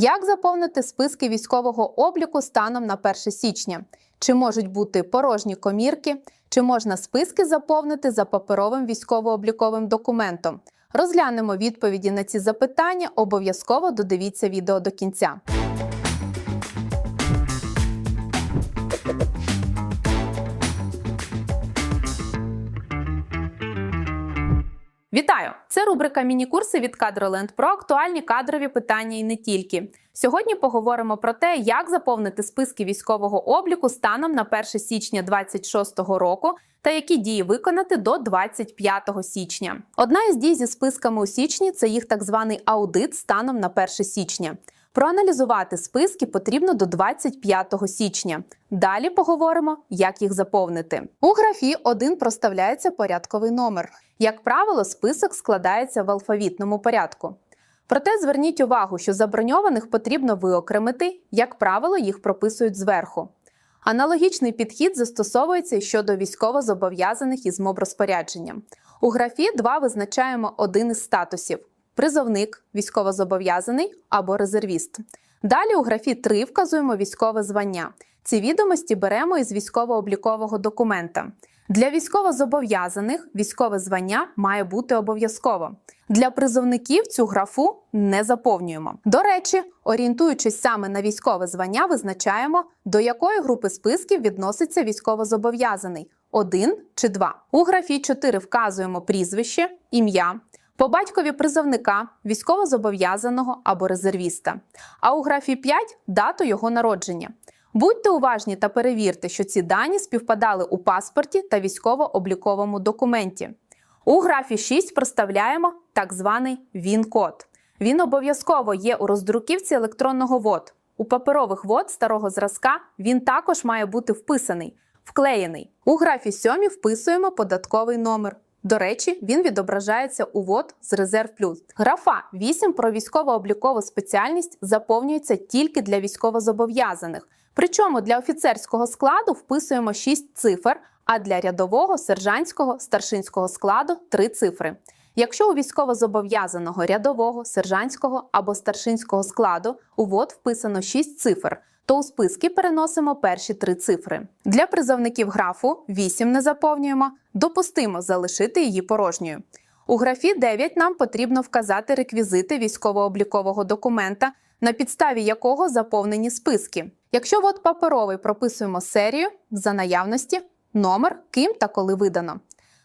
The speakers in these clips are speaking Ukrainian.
Як заповнити списки військового обліку станом на 1 січня? Чи можуть бути порожні комірки? Чи можна списки заповнити за паперовим військово-обліковим документом? Розглянемо відповіді на ці запитання. Обов'язково додивіться відео до кінця. Вітаю! Це рубрика Міні-курси від Кадроленд про актуальні кадрові питання і не тільки. Сьогодні поговоримо про те, як заповнити списки військового обліку станом на 1 січня 2026 року та які дії виконати до 25 січня. Одна із дій зі списками у січні це їх так званий аудит станом на 1 січня. Проаналізувати списки потрібно до 25 січня. Далі поговоримо, як їх заповнити. У графі 1 проставляється порядковий номер. Як правило, список складається в алфавітному порядку. Проте зверніть увагу, що заброньованих потрібно виокремити, як правило, їх прописують зверху. Аналогічний підхід застосовується щодо військовозобов'язаних із моброзпорядженням. У графі 2 визначаємо один із статусів призовник, військовозобов'язаний або резервіст. Далі у графі 3 вказуємо військове звання. Ці відомості беремо із військово-облікового документа. Для військовозобов'язаних військове звання має бути обов'язково. Для призовників цю графу не заповнюємо. До речі, орієнтуючись саме на військове звання, визначаємо, до якої групи списків відноситься військовозобов'язаний один чи два. У графі 4 вказуємо прізвище, ім'я, по батькові призовника, військовозобов'язаного або резервіста. А у графі 5 дату його народження. Будьте уважні та перевірте, що ці дані співпадали у паспорті та військово-обліковому документі. У графі 6 проставляємо так званий ВІН-код. Він обов'язково є у роздруківці електронного ВОД. У паперових вод старого зразка він також має бути вписаний, вклеєний. У графі 7 вписуємо податковий номер. До речі, він відображається у ВОД з резерв плюс. Графа 8 про військово-облікову спеціальність заповнюється тільки для військовозобов'язаних. Причому для офіцерського складу вписуємо 6 цифр, а для рядового, сержантського, старшинського складу 3 цифри. Якщо у військовозобов'язаного рядового, сержантського або старшинського складу у ВОД вписано 6 цифр, то у списки переносимо перші три цифри. Для призовників графу 8 не заповнюємо, допустимо залишити її порожньою. У графі 9 нам потрібно вказати реквізити військово-облікового документа, на підставі якого заповнені списки. Якщо вод паперовий прописуємо серію за наявності, номер, ким та коли видано.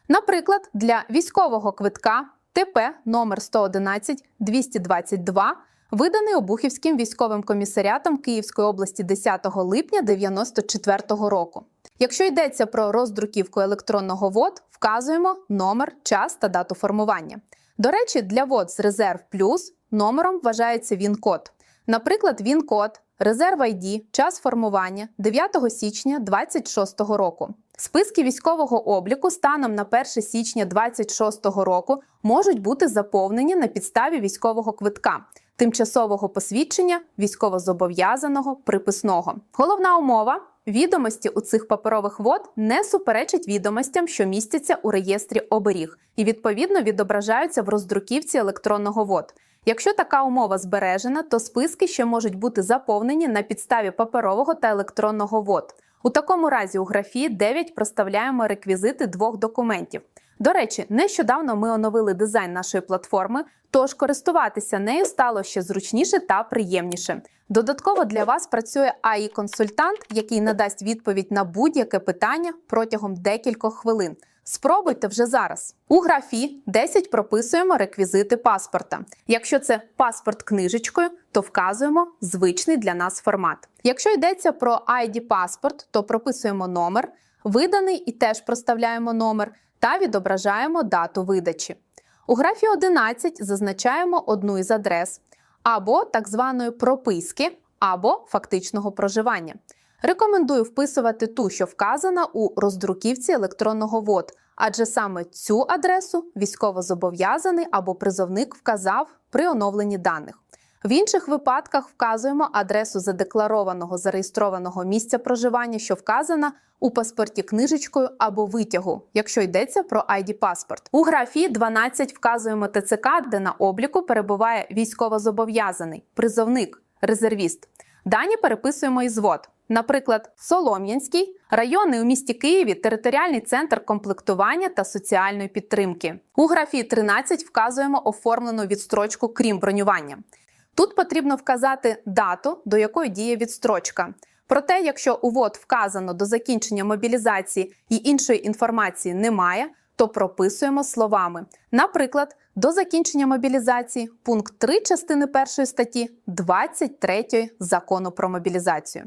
Наприклад, для військового квитка ТП номер 111 222 виданий Обухівським військовим комісаріатом Київської області 10 липня 1994 року. Якщо йдеться про роздруківку електронного ВОД, вказуємо номер, час та дату формування. До речі, для ВОД з резерв плюс номером вважається ВІН-код. Наприклад, ВІН-код, резерв ID, час формування 9 січня 2026 року. Списки військового обліку станом на 1 січня 2026 року можуть бути заповнені на підставі військового квитка, тимчасового посвідчення військовозобов'язаного приписного. Головна умова. Відомості у цих паперових вод не суперечать відомостям, що містяться у реєстрі оберіг, і відповідно відображаються в роздруківці електронного вод. Якщо така умова збережена, то списки ще можуть бути заповнені на підставі паперового та електронного вод. У такому разі у графі 9 проставляємо реквізити двох документів. До речі, нещодавно ми оновили дизайн нашої платформи, тож користуватися нею стало ще зручніше та приємніше. Додатково для вас працює ai консультант який надасть відповідь на будь-яке питання протягом декількох хвилин. Спробуйте вже зараз. У графі 10 прописуємо реквізити паспорта. Якщо це паспорт книжечкою, то вказуємо звичний для нас формат. Якщо йдеться про id паспорт, то прописуємо номер, виданий і теж проставляємо номер та відображаємо дату видачі. У графі 11 зазначаємо одну із адрес або так званої прописки, або фактичного проживання. Рекомендую вписувати ту, що вказана у роздруківці електронного ВОД, адже саме цю адресу військовозобов'язаний або призовник вказав при оновленні даних. В інших випадках вказуємо адресу задекларованого зареєстрованого місця проживання, що вказана у паспорті книжечкою або витягу, якщо йдеться про id паспорт. У графі 12 вказуємо ТЦК, де на обліку перебуває військовозобов'язаний, призовник, резервіст. Дані переписуємо із звод. Наприклад, Солом'янський, районний у місті Києві, територіальний центр комплектування та соціальної підтримки. У графі 13 вказуємо оформлену відстрочку крім бронювання. Тут потрібно вказати дату, до якої діє відстрочка. Проте, якщо у ВОД вказано до закінчення мобілізації і іншої інформації немає, то прописуємо словами. Наприклад, до закінчення мобілізації пункт 3 частини 1 статті 23 закону про мобілізацію.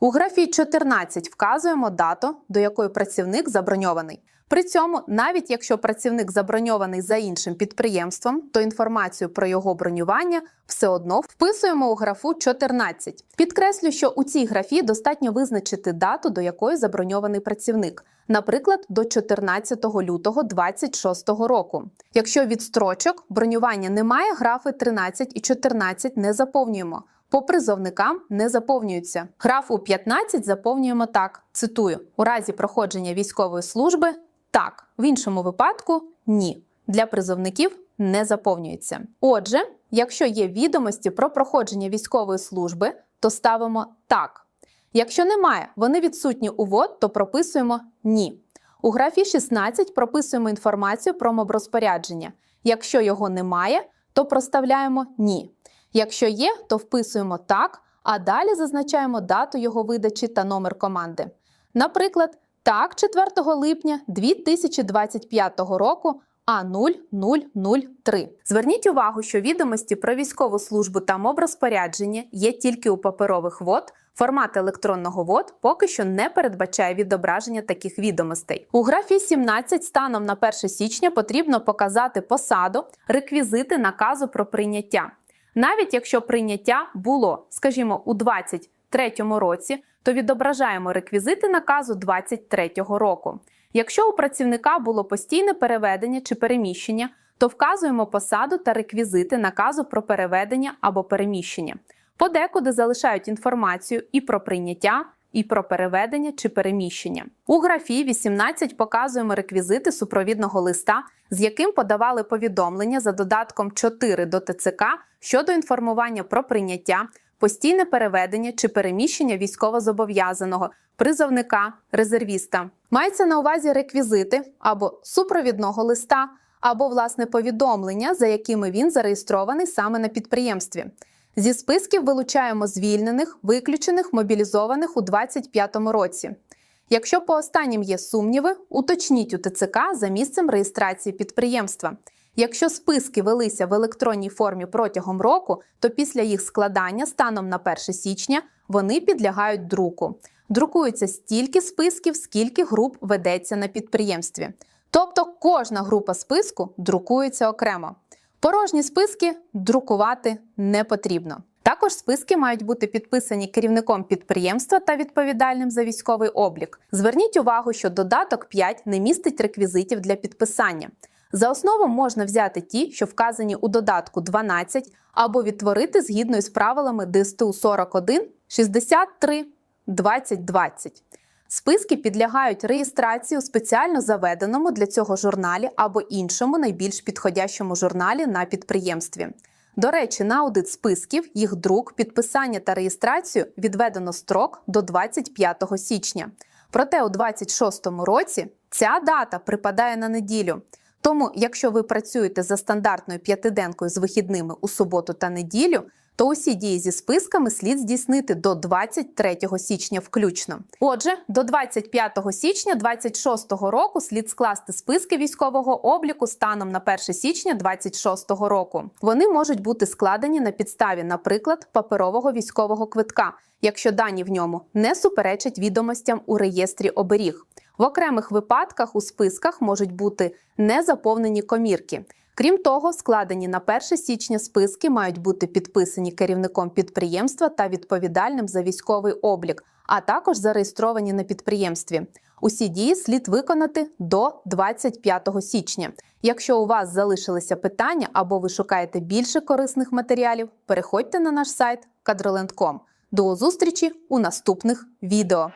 У графі 14 вказуємо дату, до якої працівник заброньований. При цьому, навіть якщо працівник заброньований за іншим підприємством, то інформацію про його бронювання все одно вписуємо у графу 14. Підкреслю, що у цій графі достатньо визначити дату, до якої заброньований працівник, наприклад, до 14 лютого 2026 року. Якщо відстрочок бронювання немає, графи 13 і 14 не заповнюємо. По призовникам не заповнюються. Графу 15 заповнюємо так. Цитую: у разі проходження військової служби так, в іншому випадку ні. Для призовників не заповнюється. Отже, якщо є відомості про проходження військової служби, то ставимо так. Якщо немає, вони відсутні у ВОД, то прописуємо ні. У графі 16 прописуємо інформацію про моброзпорядження. Якщо його немає, то проставляємо ні. Якщо є, то вписуємо так, а далі зазначаємо дату його видачі та номер команди. Наприклад, так, 4 липня 2025 року А0003. Зверніть увагу, що відомості про військову службу та моброзпорядження є тільки у паперових вод. Формат електронного вод поки що не передбачає відображення таких відомостей. У графі 17 станом на 1 січня потрібно показати посаду, реквізити наказу про прийняття. Навіть якщо прийняття було, скажімо, у 2023 році, то відображаємо реквізити наказу 2023 року. Якщо у працівника було постійне переведення чи переміщення, то вказуємо посаду та реквізити наказу про переведення або переміщення. Подекуди залишають інформацію і про прийняття, і про переведення чи переміщення. У графі 18 показуємо реквізити супровідного листа, з яким подавали повідомлення за додатком 4 до ТЦК щодо інформування про прийняття, постійне переведення чи переміщення військовозобов'язаного, призовника, резервіста. Мається на увазі реквізити або супровідного листа, або власне повідомлення, за якими він зареєстрований саме на підприємстві. Зі списків вилучаємо звільнених, виключених, мобілізованих у 2025 році. Якщо по останнім є сумніви, уточніть у ТЦК за місцем реєстрації підприємства. Якщо списки велися в електронній формі протягом року, то після їх складання станом на 1 січня вони підлягають друку. Друкується стільки списків, скільки груп ведеться на підприємстві. Тобто кожна група списку друкується окремо. Порожні списки друкувати не потрібно. Також списки мають бути підписані керівником підприємства та відповідальним за військовий облік. Зверніть увагу, що додаток 5 не містить реквізитів для підписання. За основу можна взяти ті, що вказані у додатку 12, або відтворити згідно із правилами ДСТУ 41 63 2020. Списки підлягають реєстрації у спеціально заведеному для цього журналі або іншому найбільш підходящому журналі на підприємстві. До речі, на аудит списків, їх друк, підписання та реєстрацію відведено строк до 25 січня. Проте у 2026 році ця дата припадає на неділю. Тому, якщо ви працюєте за стандартною п'ятиденкою з вихідними у суботу та неділю, то усі дії зі списками слід здійснити до 23 січня включно. Отже, до 25 січня 26 року слід скласти списки військового обліку станом на 1 січня 26 року. Вони можуть бути складені на підставі, наприклад, паперового військового квитка, якщо дані в ньому не суперечать відомостям у реєстрі оберіг. В окремих випадках у списках можуть бути незаповнені комірки. Крім того, складені на 1 січня списки мають бути підписані керівником підприємства та відповідальним за військовий облік, а також зареєстровані на підприємстві. Усі дії слід виконати до 25 січня. Якщо у вас залишилися питання або ви шукаєте більше корисних матеріалів, переходьте на наш сайт kadroland.com. До зустрічі у наступних відео.